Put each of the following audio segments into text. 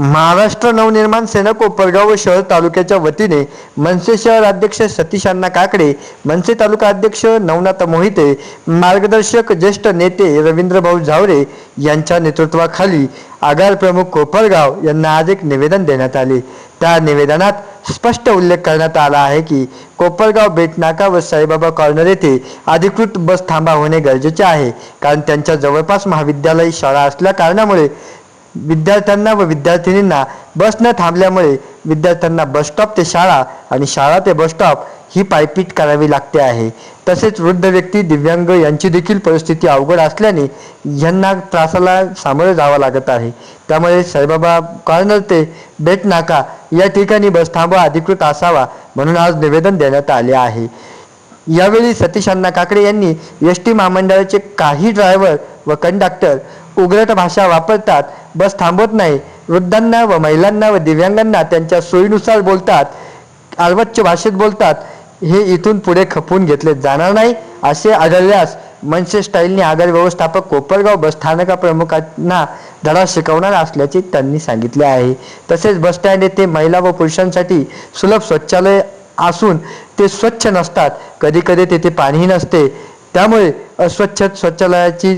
महाराष्ट्र नवनिर्माण सेना कोपरगाव व शहर तालुक्याच्या वतीने मनसे शहर अध्यक्ष सतीश अण्णा काकडे मनसे तालुका अध्यक्ष नवनाथ मोहिते मार्गदर्शक ज्येष्ठ नेते रवींद्र भाऊ झावरे यांच्या नेतृत्वाखाली आगार प्रमुख कोपरगाव यांना आज एक निवेदन देण्यात आले. त्या निवेदनात स्पष्ट उल्लेख करण्यात आला आहे की कोपरगाव बेटनाका व साईबाबा कॉर्नर येथे अधिकृत बस थांबा होणे गरजेचे आहे कारण त्यांच्या जवळपास महाविद्यालय शाळा असल्या कारणामुळे विद्यार्थ्यांना व विद्यार्थिनींना बस न थांबल्यामुळे विद्यार्थ्यांना बस स्टॉप ते शाळा आणि शाळा ते बस स्टॉप ही पायपीट करावी लागते आहे. तसेच वृद्ध व्यक्ती दिव्यांग यांची देखील परिस्थिती अवघड असल्याने यांना त्रासाला सामोरे जावं लागत आहे. त्यामुळे साईबाबा कॉर्नर ते बेट नाका या ठिकाणी बस थांबा अधिकृत असावा म्हणून आज निवेदन देण्यात आले आहे. यावेळी सतीश अण्णा काकडे यांनी एस टी महामंडळाचे काही ड्रायव्हर व कंडक्टर उग्रट भाषा वापरतात बस थांबवत नाही. वृद्धांना व महिलांना व दिव्यांगांना त्यांच्या सोयीनुसार बोलतात अर्वच्च भाषेत बोलतात. हे इथून पुढे खपवून घेतले जाणार नाही असे आढळल्यास मनसे स्टाईलने आगार व्यवस्थापक कोपरगाव बसस्थानका प्रमुखांना धडा शिकवणार असल्याचे त्यांनी सांगितले आहे. तसेच बसस्टँड येथे महिला व पुरुषांसाठी सुलभ शौचालय असून ते स्वच्छ नसतात. कधी कधी तेथे पाणीही नसते. त्यामुळे अस्वच्छ शौचालयाची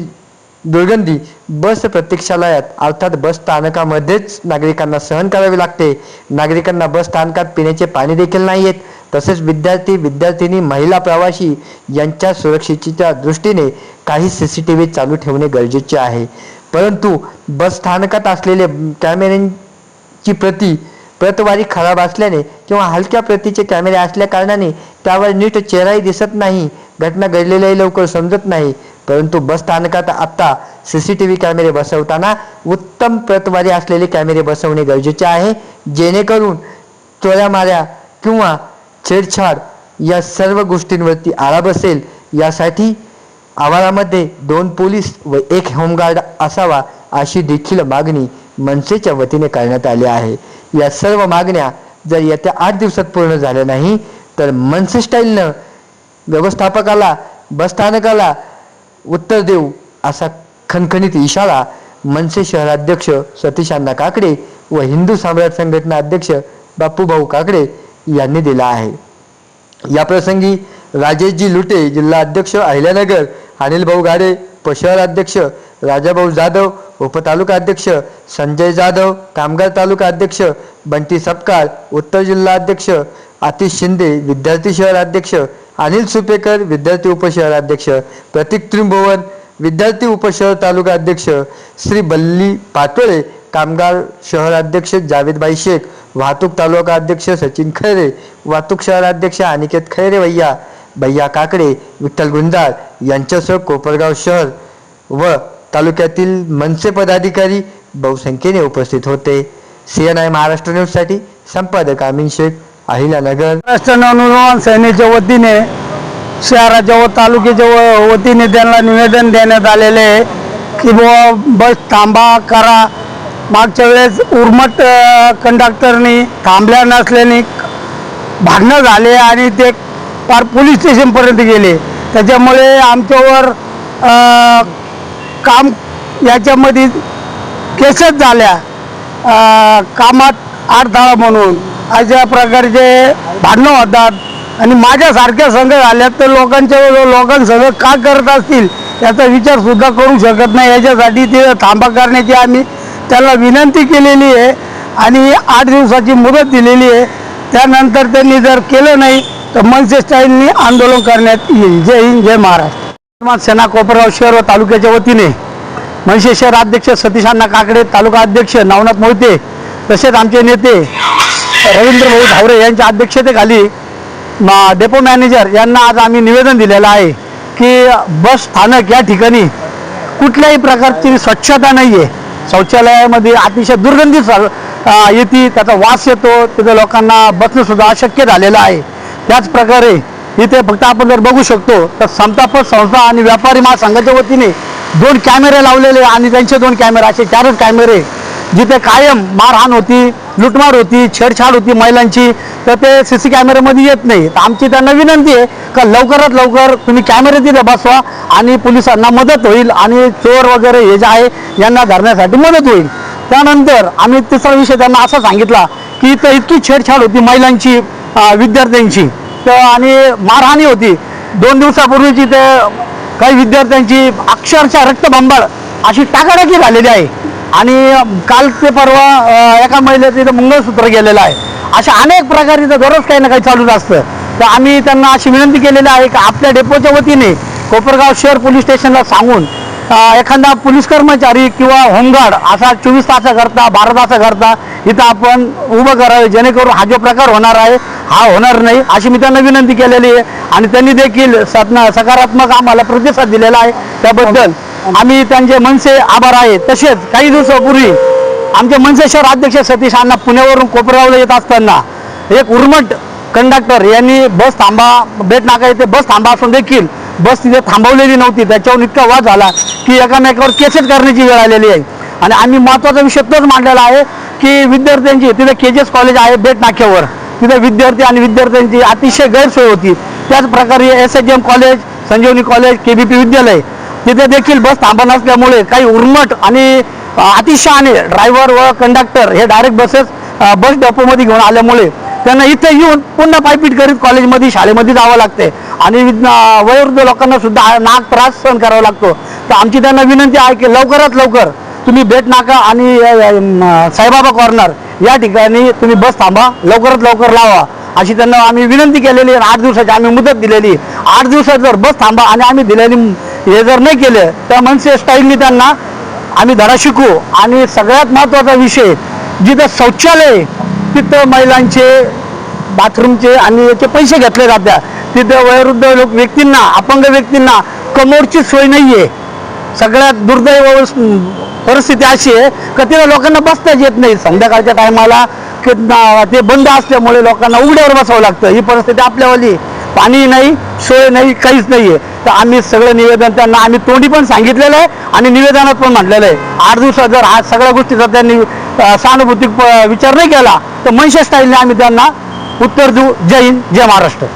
दुर्गंधी बस प्रतीक्षालयात अर्थात बस स्थानकामध्येच नागरिकांना सहन करावी लागते. नागरिकांना बस स्थानकात पिण्याचे पाणी देखील नाही येत. तसेच विद्यार्थी विद्यार्थिनी महिला प्रवासी यांच्या सुरक्षेच्या दृष्टीने काही सी सी टी व्ही चालू ठेवणे गरजेचे आहे. परंतु बस स्थानकात असलेले कॅमेऱ्यांची प्रती प्रतवारी खराब असल्याने किंवा हलक्या प्रतीचे कॅमेरे असल्या कारणाने त्यावर नीट चेहराही दिसत नाही. घटना घडलेल्याही लवकर समजत नाही. परंतु बस स्थानकात आता सी सी टी व्ही कॅमेरे बसवताना उत्तम प्रतवारी असलेले कॅमेरे बसवणे गरजेचे आहे. जेणेकरून चोऱ्या माऱ्या किंवा छेडछाड या सर्व गोष्टींवरती आळा बसेल. यासाठी आवारामध्ये दोन पोलीस व एक होमगार्ड असावा अशी देखील मागणी मनसेच्या वतीने करण्यात आली आहे. या सर्व मागण्या जर येत्या आठ दिवसात पूर्ण झाल्या नाही तर मनसे स्टाईलनं व्यवस्थापकाला बसस्थानकाला उत्तर देऊ असा खणखणीत इशारा मनसे शहराध्यक्ष सतीशांना काकडे व हिंदू साम्राज्य संघटना अध्यक्ष बापूभाऊ काकडे यांनी दिला आहे. या प्रसंगी राजेशजी लुटे जिल्हा अध्यक्ष अहिल्यानगर अनिल भाऊ गाडे पशहर अध्यक्ष राजाभाऊ जाधव उपतालुका अध्यक्ष संजय जाधव कामगार तालुका अध्यक्ष बंटी सपकाळ उत्तर जिल्हा अध्यक्ष आतिश शिंदे विद्यार्थी शहर अध्यक्ष अनिल सुपेकर विद्यार्थी उपशहर अध्यक्ष. प्रतीक त्रिंभवन विद्यार्थी उपशहर तालुका अध्यक्ष. श्री बल्ली पाटोळे कामगार शहर अध्यक्ष जावेदभाई शेख. वाहतूक तालुका अध्यक्ष सचिन खैरे. वाहतूक शहर अध्यक्ष अनिकेत खैरे भैया भैया काकडे विठ्ठल गुंजाळ यांच्यासह कोपरगाव शहर व तालुक्यातील मनसे पदाधिकारी बहुसंख्येने उपस्थित होते. सी एन आय महाराष्ट्र न्यूजसाठी संपादक आमीन शेख. अहिल्यानगर. महाराष्ट्र नवनिर्माण सेनेच्या वतीने शहराच्या व तालुक्याच्या व- वतीने त्यांना निवेदन देण्यात आलेले आहे की बुवा बस थांबा करा. मागच्या वेळेस उर्मट कंडक्टरनी थांबल्या नसल्याने भांडणं झाले आणि ते पार पोलीस स्टेशनपर्यंत गेले. त्याच्यामुळे आमच्यावर काम याच्यामध्ये केसेस झाल्या. कामात अडथळा म्हणून. अशा प्रकारचे भांडणं होतात. आणि माझ्यासारख्या संघ झाल्यात तर लोकांच्या लोकांसंग का करत असतील याचा विचार सुद्धा करू शकत नाही. याच्यासाठी ते थांबा करण्याची आम्ही त्याला विनंती केलेली आहे. आणि आठ दिवसाची मुदत दिलेली आहे. त्यानंतर त्यांनी जर केलं नाही तर मनसे स्टाईलनी आंदोलन करण्यात येईल. जय हिंद जय महाराष्ट्र. सेना कोपरगाव शहर व तालुक्याच्या वतीने मनसे शहर अध्यक्ष सतीश अण्णा काकडे तालुका अध्यक्ष नवनाथ मोहिते तसेच आमचे नेते रवींद्र भाऊ धावरे यांच्या अध्यक्षतेखाली डेपो मॅनेजर यांना आज आम्ही निवेदन दिलेलं आहे की बस स्थानक या ठिकाणी कुठल्याही प्रकारची स्वच्छता नाही आहे शौचालयामध्ये अतिशय दुर्गंधी येते त्याचा वास येतो तिथे लोकांना बसणंसुद्धा अशक्य झालेलं आहे. त्याच प्रकारे इथे फक्त आपण जर बघू शकतो तर संतापक संस्था आणि व्यापारी महासंघाच्या वतीने दोन कॅमेरे लावलेले आणि त्यांचे दोन कॅमेरे असे चारच कॅमेरे जिथे कायम मारहाण होती लुटमार होती छेडछाड होती महिलांची तर ते सी सी कॅमेऱ्यामध्ये येत नाही. तर आमची त्यांना विनंती आहे का लवकरात लवकर तुम्ही कॅमेरे तिथे बसवा आणि पोलिसांना मदत होईल आणि चोर वगैरे हे जे आहे यांना धरण्यासाठी मदत होईल. त्यानंतर आम्ही तिसरा विषय त्यांना असा सांगितला की इथं इतकी छेडछाड होती महिलांची विद्यार्थ्यांची. तर आणि मारहाणी होती. दोन दिवसापूर्वीची ते काही विद्यार्थ्यांची अक्षरशः रक्तबंबाळ अशी टाकाटाकी झालेली आहे. आणि काल ते परवा एका महिलेचं इथं मंगळसूत्र गेलेलं आहे. अशा अनेक प्रकारे इथं दररोज काही ना काही चालूच असतं. तर आम्ही त्यांना अशी विनंती केलेली आहे की आपल्या डेपोच्या वतीने कोपरगाव शहर पोलीस स्टेशनला सांगून एखादा पोलीस कर्मचारी किंवा होमगार्ड असा चोवीस तासाकरता बारा तासाकरता इथं आपण उभं करावे जेणेकरून हा जो प्रकार होणार आहे हा होणार नाही अशी मी त्यांना विनंती केलेली आहे. आणि त्यांनी देखील सत्ना सकारात्मक आम्हाला प्रतिसाद दिलेला आहे. त्याबद्दल आम्ही त्यांचे मनसे आभार आहे. तसेच काही दिवसापूर्वी आमचे मनसे शहर अध्यक्ष सतीश अण्णा पुण्यावरून कोपरगावला येत असताना एक उर्मट कंडक्टर यांनी बस थांबा बेट नाका येथे बस थांबा असून देखील बस तिथे थांबवलेली नव्हती. त्याच्यावरून इतका वाद झाला की एकामेकावर केसेस करण्याची वेळ आलेली आहे. आणि आम्ही महत्त्वाचा विषय तोच मांडलेला आहे की विद्यार्थ्यांची तिथे के जी एस कॉलेज आहे बेट नाक्यावर. तिथे विद्यार्थी आणि विद्यार्थ्यांची अतिशय गैरसोय होती. त्याच प्रकारे S H M college Sanjivani college K B P विद्यालय तिथे देखील बस थांबा नसल्यामुळे काही उर्मट आणि अ, अतिशहाणे ड्रायव्हर व कंडक्टर हे डायरेक्ट बसेस बस डेपोमध्ये घेऊन आल्यामुळे त्यांना इथे येऊन पुन्हा पायपीट करीत कॉलेजमध्ये शाळेमध्ये जावं लागते. आणि वयोवृद्ध लोकांना सुद्धा नाक त्रास सहन करावा लागतो. तर आमची त्यांना विनंती आहे की लवकरात लवकर तुम्ही बेट नाका आणि साईबाबा कॉर्नर या ठिकाणी तुम्ही बस थांबा लवकरात लवकर लावा. अशी त्यांना आम्ही विनंती केलेली आठ दिवसाची आम्ही मुदत दिलेली आठ दिवसात जर बस थांबा आणि आम्ही दिलेली हे जर नाही केलं तर मनसे स्टाईलनी त्यांना आम्ही धडा शिकू. आणि सगळ्यात महत्त्वाचा विषय जिथं शौचालय आहे, तिथं महिलांचे बाथरूमचे आणि याचे पैसे घेतले जातात. तिथं वयोवृद्ध लोक व्यक्तींना अपंग व्यक्तींना कमोडची सोय नाही आहे सगळ्यात दुर्दैव परिस्थिती अशी आहे का तिथं लोकांना बसताच येत नाही. संध्याकाळच्या टायमाला ते बंद असल्यामुळे लोकांना उघड्यावर बसावं लागतं. ही परिस्थिती आपल्यावाली पाणी नाही सोय नाही काहीच नाही आहे तर आम्ही सगळं निवेदन त्यांना आम्ही तोंडी पण सांगितलेलं आहे आणि निवेदनात पण म्हटलेलं आहे. आठ दिवसात जर हा सगळ्या गोष्टीचा त्यांनी सहानुभूती प- विचार नाही केला तर मनशा स्टाईलने आम्ही त्यांना उत्तर देऊ. जय हिंद जय महाराष्ट्र.